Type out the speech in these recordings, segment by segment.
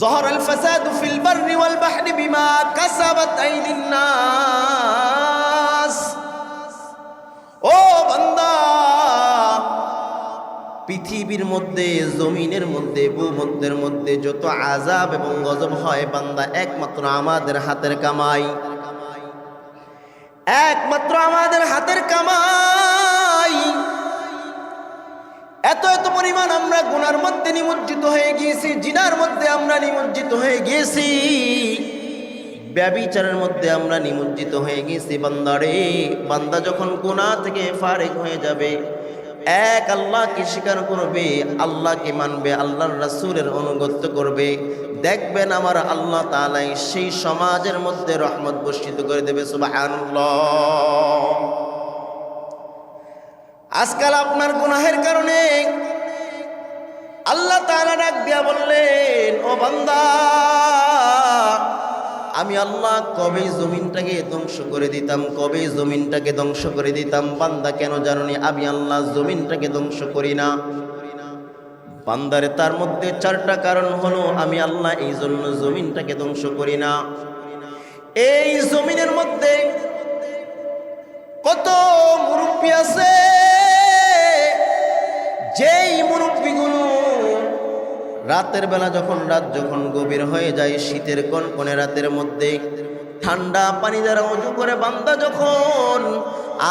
জহর আল ফাসাদু feel বাররি ওয়াল বাহরি বিমা কাসাবাত ও বান্দা, পৃথিবীর মধ্যে, জমিনের মধ্যে, ভূমধ্যের মধ্যে যত আজাব এবং গজব হয়, বান্দা, একমাত্র আমাদের হাতের কামাই। একমাত্র আমাদের হাতের কামাই। এত এত পরিমাণ আমরা গুনার মধ্যে নিমজ্জিত হয়ে গিয়েছি, জিনার মধ্যে আমরা নিমজ্জিত হয়ে গিয়েছি, ব্যবিচারের মধ্যে আমরা নিমজ্জিত হয়ে গেছি বান্দারে। বান্দা যখন গুনাহ থেকে ফারেক হয়ে যাবে, এক আল্লাহকে স্বীকার করবে, আল্লাহকে মানবে, আল্লাহর রাসূলের অনুগত্য করবে। দেখবেন আমার আল্লাহ তাআলাই সেই সমাজের মধ্যে রহমত বর্ষিত করে দেবে, সুবহানাল্লাহ। আজকাল আপনার গুনাহের কারণে আল্লাহ তাআলা ডাক দিয়া বললেন, ও বান্দা, আমি আল্লাহ কবে জমিনটাকে ধ্বংস করে দিতাম, কবে জমিনটাকে ধ্বংস করে দিতাম? বান্দা, কেন জানি আমি আল্লাহ জমিনটাকে ধ্বংস করি না? বান্দারে, তার মধ্যে চারটা কারণ হলো, আমি আল্লাহ এই জন্য জমিনটাকে ধ্বংস করি না। এই জমিনের মধ্যে কত মুরব্বী আছে? যেই মুরব্বীগুলো রাতের বেলা যখন রাত যখন গভীর হয়ে যায়, শীতের কনকনে রাতের মধ্যে, ঠান্ডা পানি দ্বারা উঁচু করে বান্দা যখন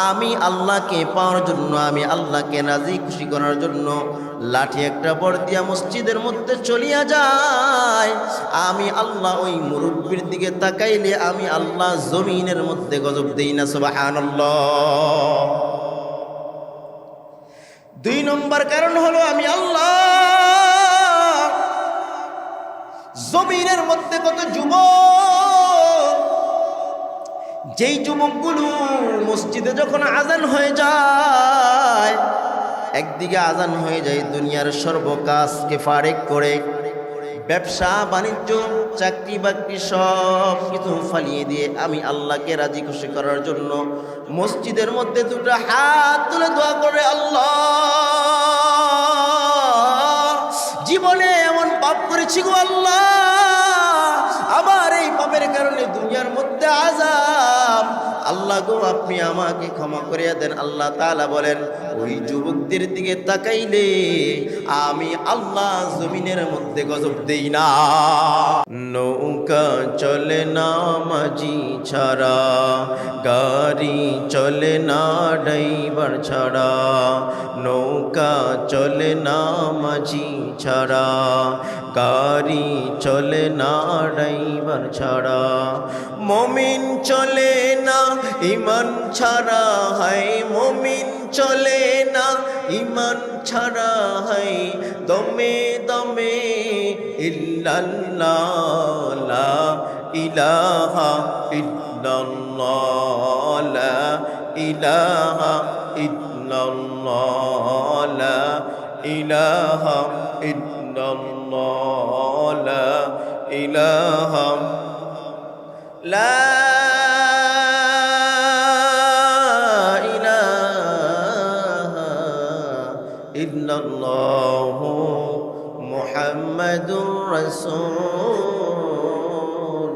আমি আল্লাহকে পাওয়ার জন্য, আমি আল্লাহকে রাজি খুশি করার জন্য লাঠি একটা বর দিয়া মসজিদের মধ্যে চলিয়া যায়, আমি আল্লাহ ওই মুরব্বীর দিকে তাকাইলে আমি আল্লাহ জমিনের মধ্যে গজব দেই না, সুবহানাল্লাহ। দুই নম্বর কারণ হলো আমি আল্লাহ। জমিনের মধ্যে কত যুবক, যেই যুবকগুলো মসজিদে যখন আজান হয়ে যায়, একদিকে আজান হয়ে যায় দুনিয়ার সর্বকাজকে ফারেক করে, ব্যবসা, বাণিজ্য, চাকরি বাকরি সব কিছু ফালিয়ে দিয়ে আমি আল্লাহকে রাজি খুশি করার জন্য মসজিদের মধ্যে দুটো হাত তুলে দোয়া করে আল্লাহ। করেছি গো আল্লাহ। আমার এই পাপের কারণে দুনিয়ার মধ্যে আজাব আল্লাহ গো, আপনি আমাকে ক্ষমা করিয়া দেন। আল্লাহ তাআলা বলেন, ওই যুবকদের দিকে তাকাইলে আমি আল্লাহ জমিনের মধ্যে গজব দেই না। নৌকা চলে না, মাঝি ছাড়া। গাড়ি চলে না, ড্রাইভার ছাড়া। নৌকা চলে না, মাঝি ছাড়া। গাড়ি চলে না, ড্রাইভার ছাড়া। মমিন চলে না, ইমান ছাড়া হয় মমিন চলে না, ইমান ছাড়া হয় দমে দমে ইল্লাল্লাহ ইলাহা ইল্লাল্লাহ ইলাহা ইল্লাল্লাহ ইলাহা ইল্লাল্লাহ ইলাহা لا إله إلا الله محمد رسول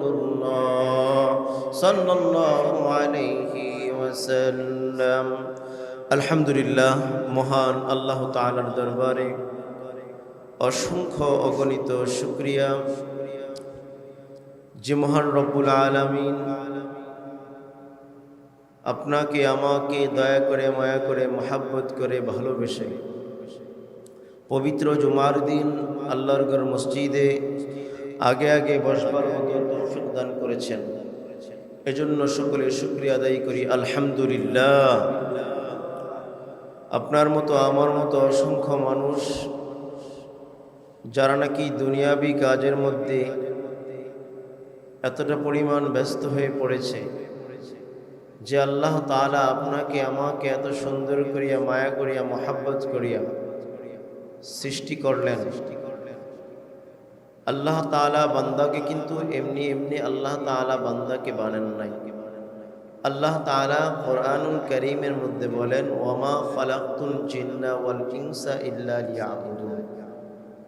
الله صلى الله عليه وسلم আলহামদুলিল্লাহ মহান আল্লাহ তাআলার দরবারে অসংখ্য অগণিত শুক্রিয়া যে মহান রব্বুল আলমিন আপনাকে, আমাকে দয়া করে, মায়া করে, মহাব্বত করে ভালোবেসে পবিত্র জুমার দিন আল্লাহর মসজিদে আগে আগে বসবার তৌফিক দান করেছেন। এজন্য সকলে শুক্রিয়া আদায় করি। আলহামদুলিল্লাহ। আপনার মতো, আমার মতো অসংখ্য মানুষ যারা নাকি দুনিয়াবি কাজের মধ্যে এতটা পরিমাণ ব্যস্ত হয়ে পড়েছে যে আল্লাহ তালা আপনাকে আমাকে এত সুন্দর করিয়া, মায়া করিয়া, মহাব্বত করিয়া সৃষ্টি করলেন। আল্লাহ তালা বান্দাকে কিন্তু এমনি এমনি আল্লাহ তালা বান্দাকে বানান নাই। আল্লাহ তালা কোরআনুল করিমের মধ্যে বলেন ওমা ফালাকুল জিন্না ওয়াল ইনসা ইল্লা লিয়াবুদুন।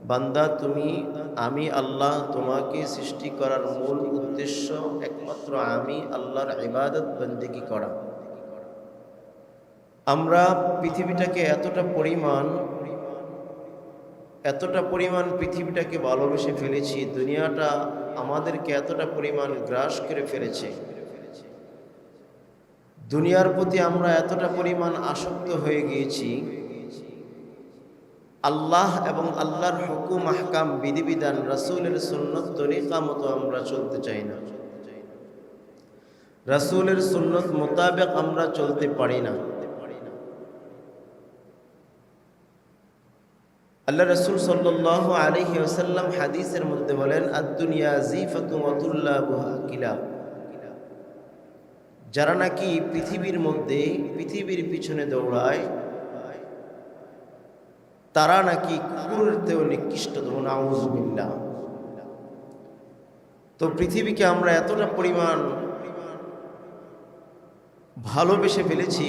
বান্দা, তুমি, আমি আল্লাহ তোমাকে সৃষ্টি করার মূল উদ্দেশ্য একমাত্র আমি আল্লাহর ইবাদত বন্দিগি করা। আমরা পৃথিবীটাকে এতটা পরিমাণ এতটা পরিমাণ পৃথিবীটাকে ভালোবেসে ফেলেছি, দুনিয়াটা আমাদেরকে এতটা পরিমাণ গ্রাস করে ফেলেছে। দুনিয়ার প্রতি আমরা এতটা পরিমাণ আসক্ত হয়ে গিয়েছি আল্লাহ এবং আল্লাহর হুকুম, আহকাম, বিধিবিধান, রাসুলের সুন্নত, তরিকা মতো আমরা চলতে চাই না। রাসুলের সুন্নত মোতাবেক আমরা চলতে পারি না। আল্লাহ রসুল সাল্লাহ আলহি ওসাল্লাম হাদিসের মধ্যে বলেন আদুনিয়া জিফতুল্লাহ যারা নাকি পৃথিবীর মধ্যে, পৃথিবীর পিছনে দৌড়ায় তারা নাকি কুকুরতেও নিকৃষ্টতম নাউজবিল্লা তো পৃথিবীকে আমরা এতটা পরিমাণ ভালোবেসে ফেলেছি,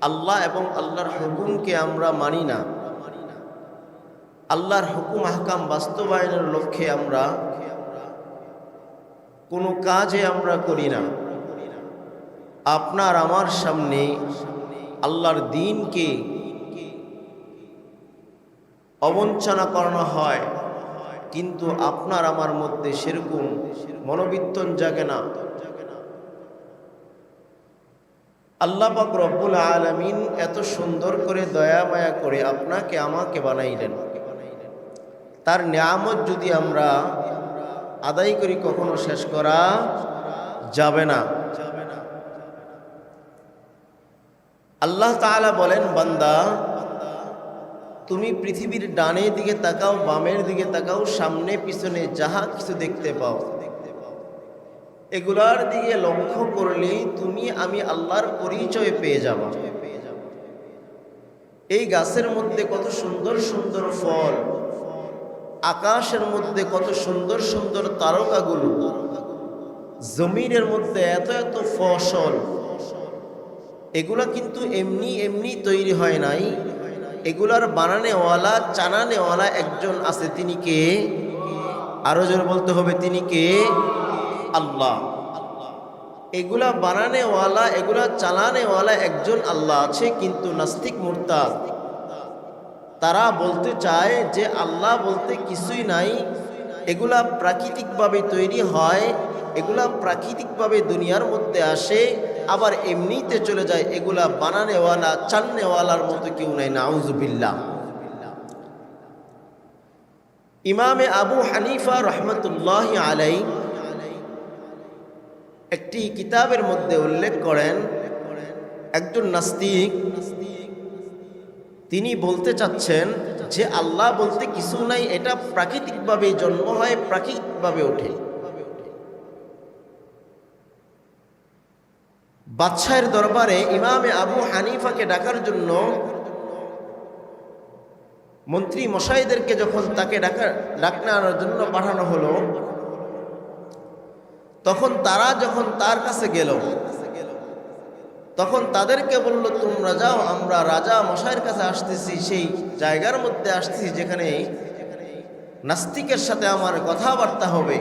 আল্লাহ এবং আল্লাহর হুকুমকে আমরা মানি না। আল্লাহর হুকুম, আহকাম বাস্তবায়নের লক্ষ্যে আমরা কোনো কাজে আমরা করি না। আপনার, আমার সামনে আল্লাহর দিনকে অবঞ্চনা করানো হয়, কিন্তু আপনার আমার মধ্যে সেরকম মনোবিত্তন জাগে না। আল্লাহ পাক রব্বুল আলমিন এত সুন্দর করে দয়া মায়া করে আপনাকে আমাকে বানাইলেন। তার নিয়ামত যদি আমরা আদায় করি কখনো শেষ করা যাবে না। আল্লাহ তাআলা বলেন, বান্দা তুমি পৃথিবীর ডানে দিকে তাকাও, বামের দিকে তাকাও, সামনে, পিছনে যাহা কিছু দেখতে পাও। এগুলার দিকে লক্ষ্য করলে তুমি, আমি আল্লাহর পরিচয় পেয়ে যাব। এই গাছের মধ্যে কত সুন্দর সুন্দর ফল, আকাশের মধ্যে কত সুন্দর সুন্দর তারকাগুলো, জমিনের মধ্যে এত এত ফসল। এগুলা কিন্তু এমনি এমনি তৈরি হয় নাই। এগুলার বানানেওয়ালা, চানানেওয়ালা একজন আছে, তিনি কে? আরও জোর বলতে হবে, তিনি কে? আল্লাহ। এগুলা বানানেওয়ালা, এগুলা চালানেওয়ালা একজন আল্লাহ আছে, কিন্তু নাস্তিক মুরতাদ। তারা বলতে চায় যে আল্লাহ বলতে কিছুই নাই, এগুলা প্রাকৃতিকভাবে তৈরি হয়, এগুলা প্রাকৃতিকভাবে দুনিয়ার মধ্যে আসে আবার এমনিতে চলে যায়, এগুলা বানানেওয়ালা, চান্নেওয়ালার মতো কেউ নাই নাউজুবিল্লা ইমামে আবু হানিফা রহমতুল্লাহ আলাই একটি কিতাবের মধ্যে উল্লেখ করেন, একজন নাস্তিক, তিনি বলতে চাচ্ছেন যে আল্লাহ বলতে কিছু নাই, এটা প্রাকৃতিকভাবে জন্ম হয়, প্রাকৃতিকভাবে ওঠে। বাদশাহের দরবারে ইমামে আবু হানিফাকে ডাকার জন্য মন্ত্রী মশাইদেরকে যখন তাকে ডাকা ডাকনার জন্য পাঠানো হলো, তখন তারা যখন তার কাছে গেল, তখন তাদেরকে বলল, তোমরা যাও, আমরা রাজা মশাইয়ের কাছে আসতেছি, সেই জায়গার মধ্যে আসতেছি যেখানে নাস্তিকের সাথে আমার কথাবার্তা হবে।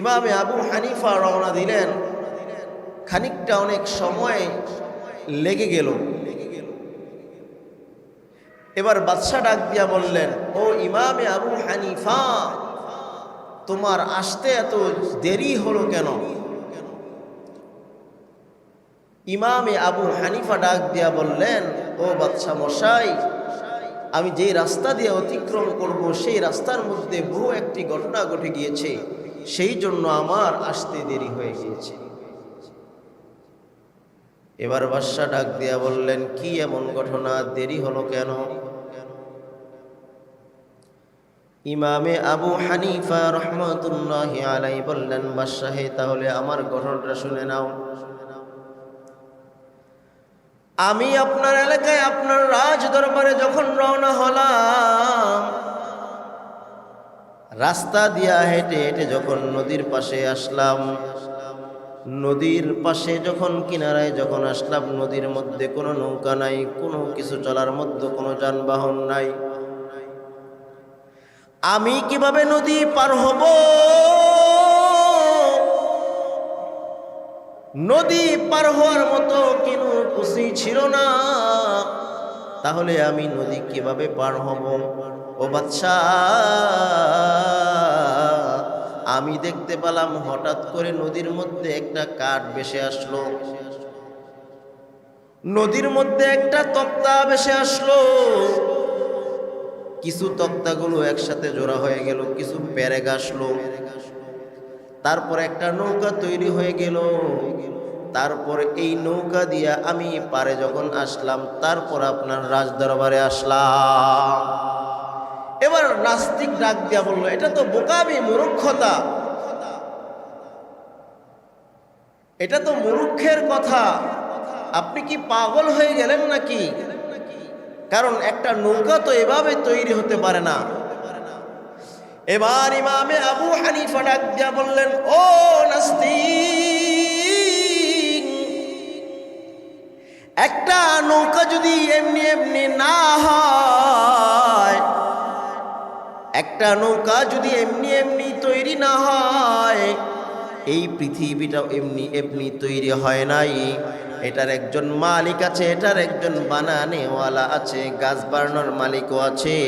ইমামে আবু হানিফা রওনা দিলেন। খানিকটা অনেক সময় লেগে গেল। এবার বাদশাহ ডাক দিয়া বললেন, ও ইমামে আবু হানিফা, তোমার আসতে এত দেরি হলো কেন? ইমামে আবু হানিফা ডাক দিয়া বললেন, ও বাদশাহ মশাই, আমি যেই রাস্তা দিয়ে অতিক্রম করব, সেই রাস্তার মধ্যে বহু একটি ঘটনা ঘটে গিয়েছে। সেই জন্য আমার আসতে দেরি হয়ে গিয়েছে। এবার বাদশাহ ডাক দিয়া বললেন, কি এমন ঘটনা? দেরি হলো কেন? ইমামে আবু হানিফা রহমতুল্লাহ আলাই বললেন বাদশাহে তাহলে আমার ঘটনাটা শুনে নাও। আমি আপনার এলাকায়, আপনার রাজ দরবারে যখন রওনা হলাম রাস্তা দিয়া হেঁটে হেঁটে যখন নদীর পাশে আসলাম, নদীর পাশে যখন কিনারায় যখন আসলাম, নদীর মধ্যে কোনো নৌকা নাই, কোনো কিছু চলার মধ্যে কোনো যানবাহন নাই। আমি কীভাবে নদী পার হব? নদী পার হওয়ার মতো কোনো কুসি ছিল না। তাহলে আমি নদী কীভাবে পার হব? ও বাচ্চা, আমি দেখতে পেলাম হঠাৎ করে নদীর মধ্যে একটা কাঠ ভেসে আসলো। নদীর মধ্যে একটা তক্তা ভেসে আসলো। কিছু তক্তাগুলো একসাথে জোড়া হয়ে গেল, কিছু প্যারেগ আসলো তারপর একটা নৌকা তৈরি হয়ে গেল। তারপর এই নৌকা দিয়া আমি পারে যখন আসলাম, তারপর আপনার রাজ দরবারে আসলাম। এবার নাস্তিক ডাক দিয়া বলল, এটা তো বোকামি, মূর্খতা। এটা তো মূর্খের কথা। আপনি কি পাগল হয়ে গেলেন নাকি? কারণ একটা নৌকা তো এভাবে তৈরি হতে পারে না। এবার ইমামে আবু হানিফা ডাক দিয়া বললেন, ও নাস্তিক, একটা নৌকা যদি এমনি এমনি না হয় একটা নৌকা যদি এমনি এমনি তৈরি না হয়, এই পৃথিবীটা এমনি এমনি তৈরি হয় নাই। এটার একজন মালিক আছে, এটার একজন বানানেওয়ালা আছে, গাছ বাড়ানোর মালিকও আছে,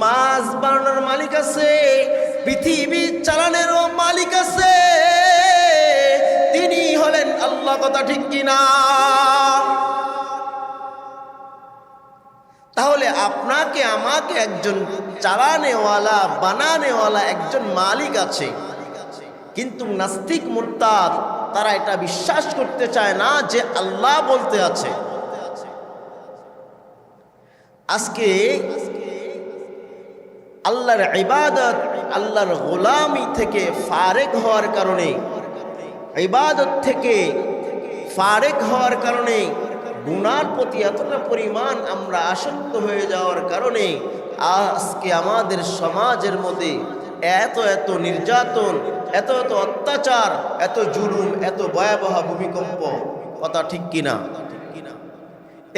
মাছ বাড়ানোর মালিক আছে, পৃথিবী চালানেরও মালিক আছে, তিনি হলেন আল্লাহ, কথা ঠিক কিনা? তাহলে আপনাকে, আমাকে একজন চালানেওয়ালা, বানানেওয়ালা একজন মালিক আছে। কিন্তু নাস্তিক, মুরতাদ, তারা এটা বিশ্বাস করতে চায় না যে আল্লাহ বলতে আছে। আজকে আল্লাহর ইবাদত, আল্লাহর গোলামি থেকে ফারেক হওয়ার কারণে, ইবাদত থেকে ফারেক হওয়ার কারণে গুনার প্রতি এতটা পরিমাণ আমরা আসক্ত হয়ে যাওয়ার কারণে আজকে আমাদের সমাজের মধ্যে এত এত নির্যাতন, এত এত অত্যাচার, এত জুলুম, এত ভয়াবহ ভূমিকম্প, কথা ঠিক কিনা?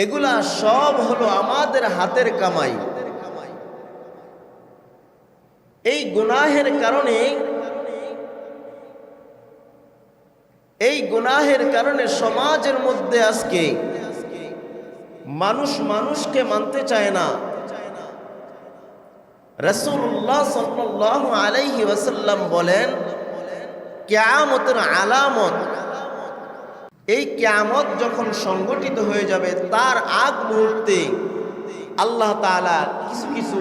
এগুলা সব হলো আমাদের হাতের কামাই। এই গুনাহের কারণে, এই গুনাহের কারণে সমাজের মধ্যে আজকে মানুষ মানুষকে মানতে চায় না। রসুল্লাহ সাল্লাহ আলাইহি ওয়াসাল্লাম বলেন, কেয়ামতের আলামত, এই কেয়ামত যখন সংগঠিত হয়ে যাবে, তার আগ মুহূর্তে আল্লাহ তাআলা কিছু কিছু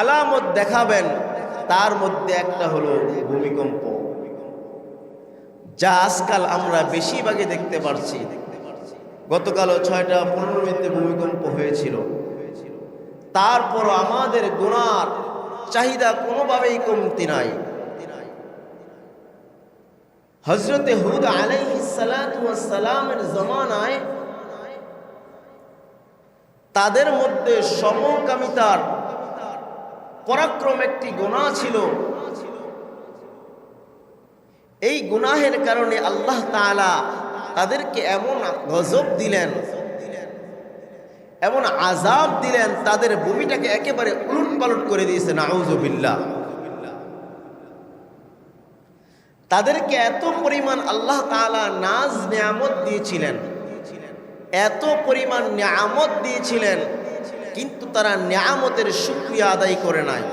আলামত দেখাবেন। তার মধ্যে একটা হলো ভূমিকম্প, যা আজকাল আমরা বেশিরভাগে দেখতে পারছি। গতকালও ছয়টা পনেরো মিনিটে ভূমিকম্প হয়েছিল। তারপর আমাদের গুণার চাহিদা কোনোভাবেই কমতি নাই। হজরতে হুদ আলাইসালামের জমানায় তাদের মধ্যে সমকামিতার পরাক্রম একটি গুণা ছিল। এই গুনাহের কারণে আল্লাহ তাআলা তাদেরকে এমন গজব দিলেন, এমন আজাব দিলেন, তাদের ভূমিটাকে একেবারে উলট পালট করে দিয়েছেন আউজবিল্লা তাদেরকে এত পরিমাণ আল্লাহ তাআলা নাজ নিয়ামত দিয়েছিলেন, এত পরিমাণ নিয়ামত দিয়েছিলেন, কিন্তু তারা নিয়ামতের শুক্রিয়া আদায় করে নাই।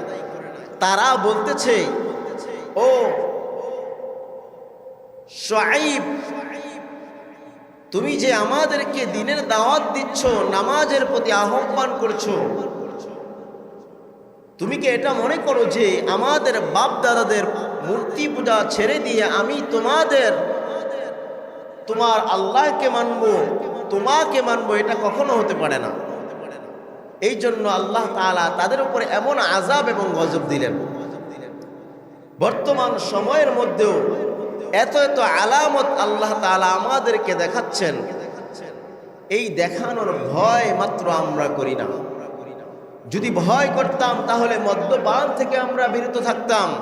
তারা বলতেছে, ও শাইব তুমি যে আমাদেরকে দিনের দাওয়াত দিচ্ছ, নামাজের প্রতি আহ্বান করছ, তুমি কি এটা মনে করো যে আমাদের বাপ দাদাদের মূর্তি পূজা ছেড়ে দিয়ে আমি তোমাদের, তোমার আল্লাহকে মানব, তোমাকে মানব, এটা কখনো হতে পারে না। এই জন্য আল্লাহ তাআলা তাদের উপরে এমন আজাব এবং গজব দিলেন। বর্তমান সময়ের মধ্যেও এত এত আলামত আল্লাহ তাআলা আমাদেরকে দেখাচ্ছেন। এই দেখানোর ভয় মাত্র আমরা করি না। যদি ভয় করতাম, তাহলে মদ্যপান থেকে আমরা বিরত থাকতাম।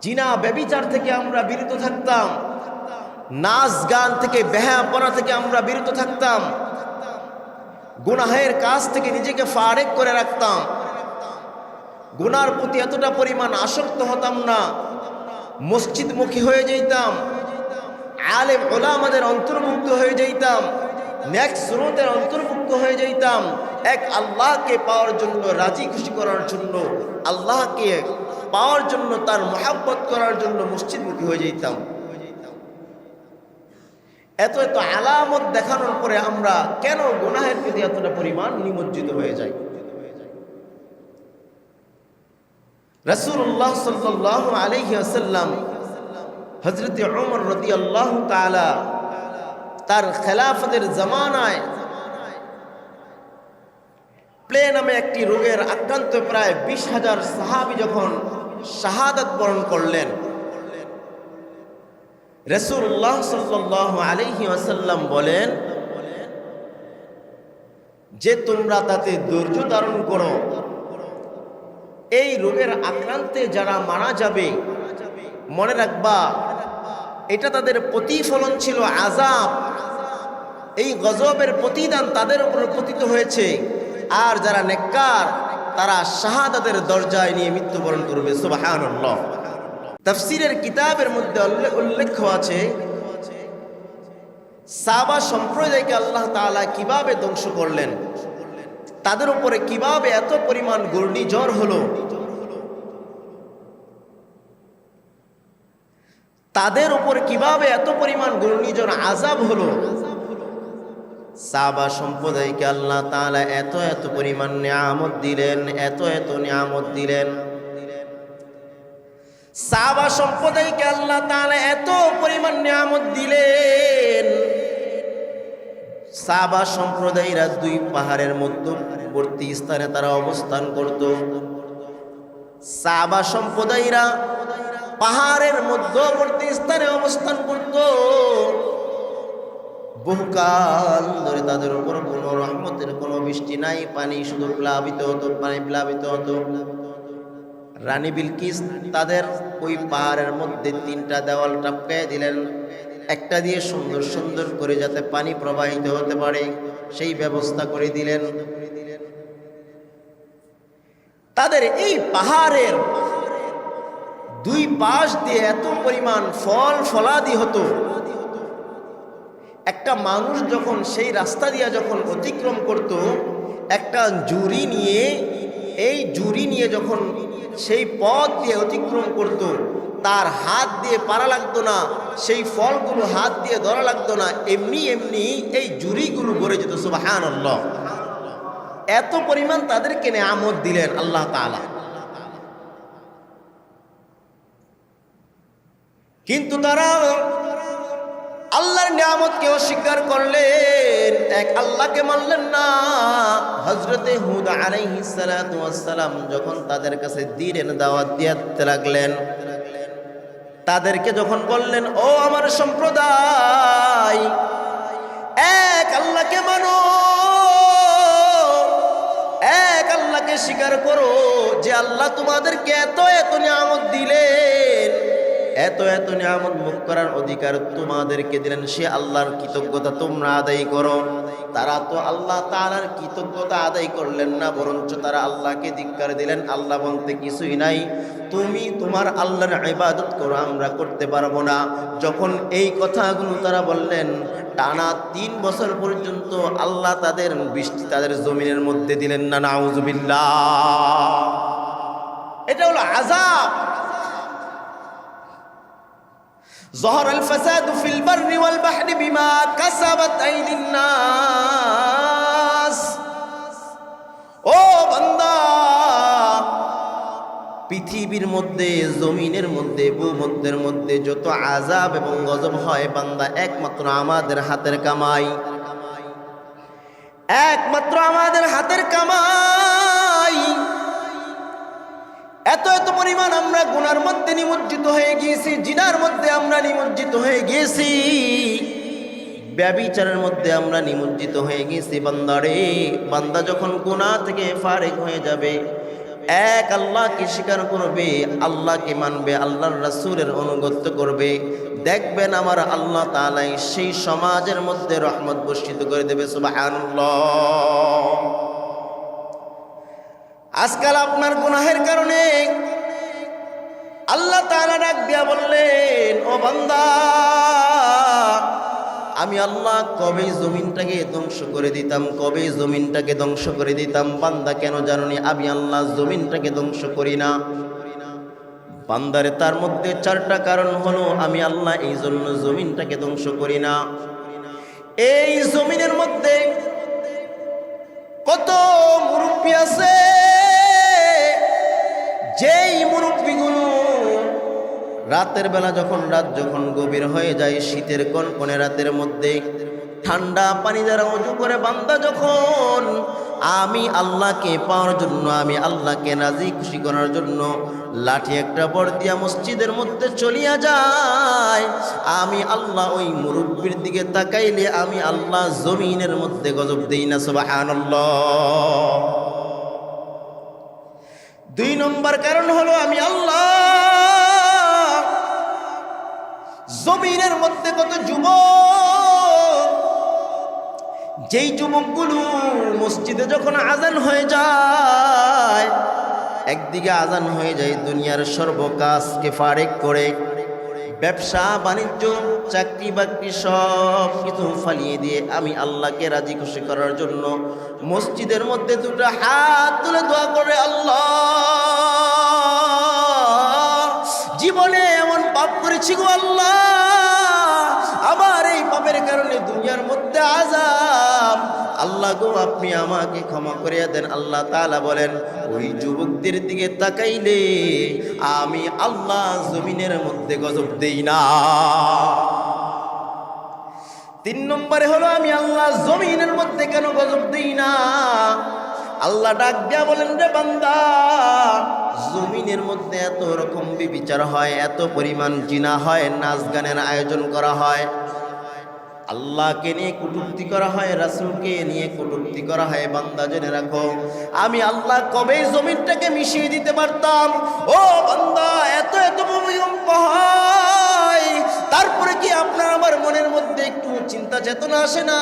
জিনা, ব্যবিচার থেকে আমরা বিরত থাকতাম। নাচ গান থেকে বেহাপনা থেকে আমরা বিরত থাকতাম। গুনাহের কাজ থেকে নিজেকে ফারেক করে রাখতাম। গুনার প্রতি এতটা পরিমাণ আসক্ত হতাম না। মসজিদমুখী হয়ে যেতাম আলেম ওলা আমাদের অন্তর্ভুক্ত হয়ে যেতাম নেক্সট স্রোতের অন্তর্ভুক্ত হয়ে যেতাম এক আল্লাহকে পাওয়ার জন্য, রাজি খুশি করার জন্য, আল্লাহকে পাওয়ার জন্য, তার মহাব্বত করার জন্য মসজিদমুখী হয়ে যেতাম এত এত আলামত দেখানোর পরে আমরা কেন গুনাহের প্রতি এতটা পরিমাণ নিমজ্জিত হয়ে যাই? রসুল্লাহ সাল্লাহ আলহি হজরত উমর রদি আল্লাহ তালা তার খেলাফতের জামানায় প্লে নামে একটি রোগের আক্রান্ত প্রায় বিশ হাজার সাহাবি যখন শাহাদাত বরণ করলেন রসুল্লাহ সাল্লাহ আলহি আসাল্লাম বলেন, যে তোমরা তাতে ধৈর্য ধারণ করো এই রোগের আক্রান্তে যারা মারা যাবে, মনে রাখবা, এটা তাদের প্রতিফলন ছিল আজাব এই গজবের প্রতিদান তাদের উপর পতিত হয়েছে। আর যারা নেককার, তারা শাহাদাতের দরজায় নিয়ে মৃত্যুবরণ করবে, সুবাহানুল্লাহ। তফসিরের কিতাবের মধ্যে উল্লেখ আছে সাবা সম্প্রদায়কে আল্লাহ তাআলা কীভাবে ধ্বংস করলেন? তাদের উপরে কীভাবে এত পরিমাণ ঘূর্ণিঝড় হলো? তাদের উপর কীভাবে এত পরিমাণ ঘূর্ণিঝড় আজাব হলো? সাবা সম্প্রদায়কে আল্লাহ তাআলা এত এত পরিমাণ নিয়ামত দিলেন, এত এত নিয়ামত দিলেন। সাবা সম্প্রদায়কে আল্লাহ তাআলা এত পরিমাণ নিয়ামত দিলেন। সাবা সম্প্রদায়রা দুই পাহাড়ের মধ্যবর্তী স্থানে তারা অবস্থান করত। সাবা সম্প্রদায়রা পাহাড়ের মধ্যবর্তী স্থানে অবস্থান করত। বহুকাল ধরে তাদের উপর কোনো রহমতের, কোনো বৃষ্টি নাই, পানি শুধু প্লাবিত হতো, পানি প্লাবিত হতো। রানী বিলকিস তাদের ওই পাহাড়ের মধ্যে তিনটা দেওয়াল টাপকায় দিলেন। একটা দিয়ে সুন্দর সুন্দর করে যাতে পানি প্রবাহিত হতে পারে, সেই ব্যবস্থা করে দিলেন। তাদের এই পাহাড়ের দুই পাশ দিয়ে এত পরিমাণ ফল ফলাদি হতো। একটা মানুষ যখন সেই রাস্তা দিয়ে যখন অতিক্রম করত, একটা জুরি নিয়ে, এই জুরি নিয়ে যখন সেই পথ দিয়ে অতিক্রম করত তার হাত দিয়ে পারা লাগতো না, সেই ফলগুলো হাত দিয়ে ধরা লাগতো না, এমনি এমনি এই জুরিগুলো ভরে যেত সুবাহান এত পরিমাণ তাদেরকে আমদ দিলেন আল্লাহ তালা কিন্তু তারা আল্লাহর নিয়ামতকে অস্বীকার করলেন, এক আল্লাহকে মানলেন না। হজরতে হুদ আলাইহিসালাম যখন তাদের কাছে দিনের দাওয়াত দিতে লাগলেন তাদেরকে যখন বললেন, ও আমার সম্প্রদায়, এক আল্লাহকে মানো, এক আল্লাহকে স্বীকার করো যে আল্লাহ তোমাদেরকে এত এত নিয়ামত দিলেন, এত এত নিয়ামত মুখ করার অধিকার তোমাদেরকে দিলেন। সে আল্লাহর কৃতজ্ঞতা তোমরা আদায় করো। তারা তো আল্লাহ তাআলার কৃতজ্ঞতা আদায় করলেন না, বরঞ্চ তারা আল্লাহকে ধিক্কার দিলেন। আল্লাহ বলতে কিছুই নাই। তুমি তোমার আল্লাহর ইবাদত করো, আমরা করতে পারব না। যখন এই কথাগুলো তারা বললেন, টানা তিন বছর পর্যন্ত আল্লাহ তাদের বৃষ্টি তাদের জমিনের মধ্যে দিলেন না নাউজুবিল্লা এটা হলো আজাব জহর আল ফাসাদ ফিল বাররি ওয়াল বাহরি বিমা কাসাবাত আইদিন নাস। ও বান্দা! পৃথিবীর মধ্যে, জমিনের মধ্যে, ভূমধ্যের মধ্যে যত আজাব এবং গজব হয়, বান্দা একমাত্র আমাদের হাতের কামাই। একমাত্র আমাদের হাতের কামাই। এত এত পরিমাণ আমরা গুনার মধ্যে নিমজ্জিত হয়ে গিয়েছি, জিনার মধ্যে আমরা নিমজ্জিত হয়ে গিয়েছি। ব্যবিচারের মধ্যে আমরা নিমজ্জিত হয়ে গেছি বান্দারে বান্দা যখন গুণা থেকে ফারেক হয়ে যাবে এক আল্লাহকে স্বীকার করবে, আল্লাহকে মানবে, আল্লাহর রাসূলের অনুগত্য করবে। দেখবেন আমার আল্লাহ তাআলাই সেই সমাজের মধ্যে রহমত বর্ষিত করে দেবে, সুবহানাল্লাহ। আজকাল আপনার গুনাহের কারণে আল্লাহ তাআলা ডাক দিয়া বললেন, ও বান্দা আমি আল্লাহ কবে জমিনটাকে ধ্বংস করে দিতাম, কবে জমিনটাকে ধ্বংস করে দিতাম? বান্দা কেন জানি আমি আল্লাহ জমিনটাকে ধ্বংস করি না। বান্দারে তার মধ্যে চারটা কারণ হলো, আমি আল্লাহ এই জন্য জমিনটাকে ধ্বংস করি না। এই জমিনের মধ্যে কত মুরব্বী আছে? যেই মুরব্বীগুলো রাতের বেলা যখন রাত যখন গভীর হয়ে যায়, শীতের কনকনে রাতের মধ্যে ঠান্ডা পানি দ্বারা উঁচু করে বান্দা যখন আমি আল্লাহকে পাওয়ার জন্য, আমি আল্লাহকে নাজি খুশি করার জন্য লাঠি একটা বড় দিয়া মসজিদের মধ্যে চলিয়া যায়, আমি আল্লাহ ওই মুরব্বীর দিকে তাকাইলে আমি আল্লাহ জমিনের মধ্যে গজব দিই না, সুবহানাল্লাহ। দুই নম্বর কারণ হলো আমি আল্লাহ জমিনের মধ্যে কত যুবক, যেই যুবকগুলো মসজিদে যখন আজান হয়ে যায়, একদিকে আজান হয়ে যায় দুনিয়ার সর্বকাজকে ফারেক করে, ব্যবসা, বাণিজ্য, চাকরি বাকরি সব কিছু ফালিয়ে দিয়ে আমি আল্লাহকে রাজি খুশি করার জন্য মসজিদের মধ্যে দুটো হাত তুলে দোয়া করে আল্লাহ, জীবনে পাপ করেছি গো আল্লাহ। আমার এই পাপের কারণে দুনিয়ার মধ্যে আজাব আল্লাহ গো, আপনি আমাকে ক্ষমা করিয়া দেন। আল্লাহ তাআলা বলেন, ওই যুবকদের দিকে তাকাইলে আমি আল্লাহ জমিনের মধ্যে গজব দেই না। তিন নম্বরে হলো, আমি আল্লাহ জমিনের মধ্যে কেন গজব দিই না? আল্লাহ ডাক দিয়া বলেন, রে বান্দা, জমিনের মধ্যে এত রকম বিবিচার হয়, এত পরিমাণ জিনা হয় নাচ গানের আয়োজন করা হয়। আল্লাহকে নিয়ে কটূক্তি করা হয়, রাসুলকে নিয়ে কটূক্তি করা হয়। বান্দা, জেনে রাখো, আমি আল্লাহ কবে জমিনটাকে মিশিয়ে দিতে পারতাম। ও বান্দা, এত এত ভূমিকম্প হয়। তারপরে কি আপনার আমার মনের মধ্যে একটু চিন্তা চেতনা আসে না?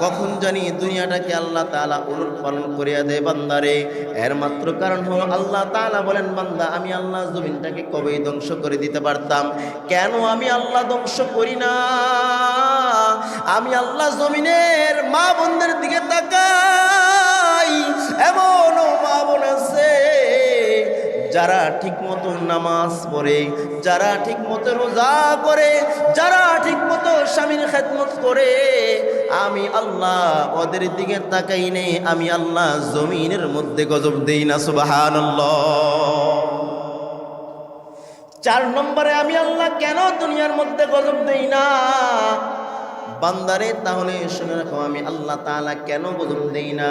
কখন জানি দুনিয়াটাকে আল্লাহ তাআলা উলট পালন করিয়া দেয় বান্দারে। এর মাত্র কারণ হলো আল্লাহ তাআলা বলেন, বান্দা, আমি আল্লাহ জমিনটাকে কবেই ধ্বংস করে দিতে পারতাম? কেন আমি আল্লাহ ধ্বংস করি না? আমি আল্লাহ জমিনের মা বোনদের দিকে তাকাই। এমন মা বোন যারা ঠিক মতো নামাজ পড়ে, যারা ঠিক মতো রোজা করে যারা ঠিক মতো স্বামীর খেদমত করে, আমি আল্লাহ ওদের দিকে তাকাই নেই আমি আল্লাহ জমিনের মধ্যে গজব দেই না সুবাহান চার নম্বরে আমি আল্লাহ কেন দুনিয়ার মধ্যে গজব দেই না? বান্দারে, তাহলে শুনে রাখো, আমি আল্লাহ তালা কেন বদল দেই না?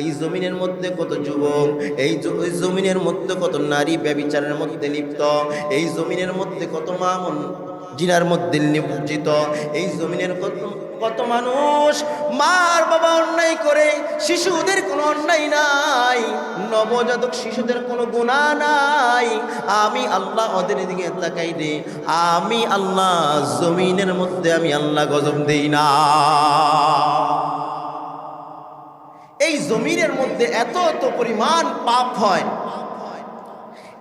এই জমিনের মধ্যে কত যুবক, এই জমিনের মধ্যে কত নারী ব্যবিচারের মধ্যে লিপ্ত, এই জমিনের মধ্যে কত মামুন জিনার মধ্যে নিমজ্জিত, এই জমিনের কত কত মানুষ মার বাবা অন্যায় করে, শিশুদের কোনো অন্যায় নাই, নবজাতক শিশুদের কোনো গুণা নাই। আমি আল্লাহ ওদের দিকে তাকাই দে আমি আল্লাহ জমিনের মধ্যে আমি আল্লাহ গজব দেই না। এই জমিনের মধ্যে এত এত পরিমাণ পাপ হয়।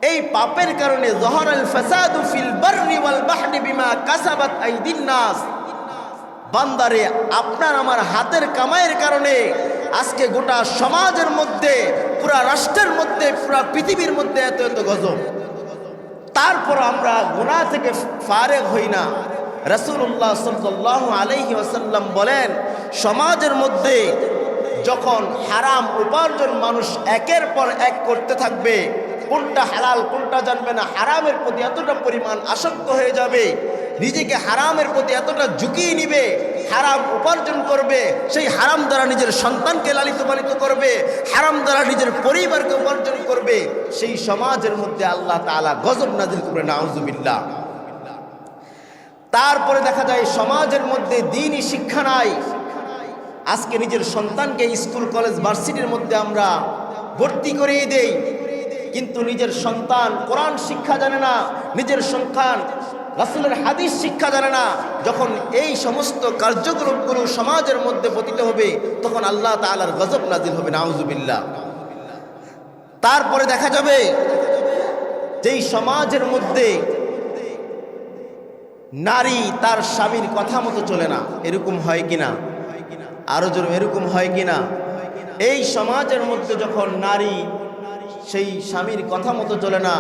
এই পাপের কারণে জহর আল ফিল বাররি ওয়াল বাহরি বিমা কাসাবাত আইদিন নাস। বান্দারে, আপনার আমার হাতের কামাইয়ের কারণে আজকে গোটা সমাজের মধ্যে, পুরা রাষ্ট্রের মধ্যে, পুরা পৃথিবীর মধ্যে এত এত গজব। তারপর আমরা গুনাহ থেকে ফারেক হই না। রসুল্লাহ সাল্লাহ আলহি ওসাল্লাম বলেন, সমাজের মধ্যে যখন হারাম উপার্জন মানুষ একের পর এক করতে থাকবে, কোনটা হালাল, কোনটা জানবে না, হারামের প্রতি এতটা পরিমাণ আসক্ত হয়ে যাবে। নিজেকে হারামের প্রতি এতটা ঝুঁকিয়ে নিবে, হারাম উপার্জন করবে, সেই হারাম দ্বারা নিজের সন্তানকে লালিত পালিত করবে, হারাম দ্বারা নিজের পরিবারকে উপার্জন করবে, সেই সমাজের মধ্যে আল্লাহ তাআলা গজব নাজিল করবে নাউজুবিল্লাহ। তারপরে দেখা যায় সমাজের মধ্যে দিনই শিক্ষা নাই। আজকে নিজের সন্তানকে স্কুল, কলেজ, ভার্সিটির মধ্যে আমরা ভর্তি করিয়ে দেই, কিন্তু নিজের সন্তান কোরআন শিক্ষা জানে না, নিজের সন্তান রাসুলের হাদিস শিক্ষা জানে না, যখন এই সমস্ত কার্যক্রমগুলো সমাজের মধ্যে পতিত হবে, তখন আল্লাহ তালার গজব নাজিল হবে, নাউজুবিল্লাহ। তারপরে দেখা যাবে, যেই সমাজের মধ্যে নারী তার স্বামীর কথা মতো চলে না, এরকম হয় কিনা? আরও জোর, এরকম হয় কিনা? এই সমাজের মধ্যে যখন নারী সেই স্বামীর কথা মতো চলে না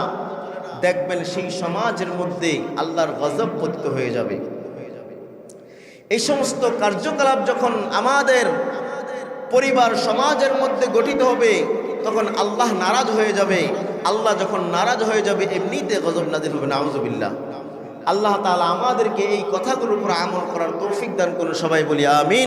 দেখবেন সেই সমাজের মধ্যে আল্লাহর গজব পতিত হয়ে যাবে। এই সমস্ত কার্যকলাপ যখন আমাদের পরিবার সমাজের মধ্যে গঠিত হবে, তখন আল্লাহ নারাজ হয়ে যাবে। আল্লাহ যখন নারাজ হয়ে যাবে, এমনিতে গজব নাজির হবে, নাউজুবিল্লাহ। আল্লাহ তালা আমাদেরকে এই কথাগুলোর উপর আমল করার তৌফিক দান করুন, সবাই বলি আমিন।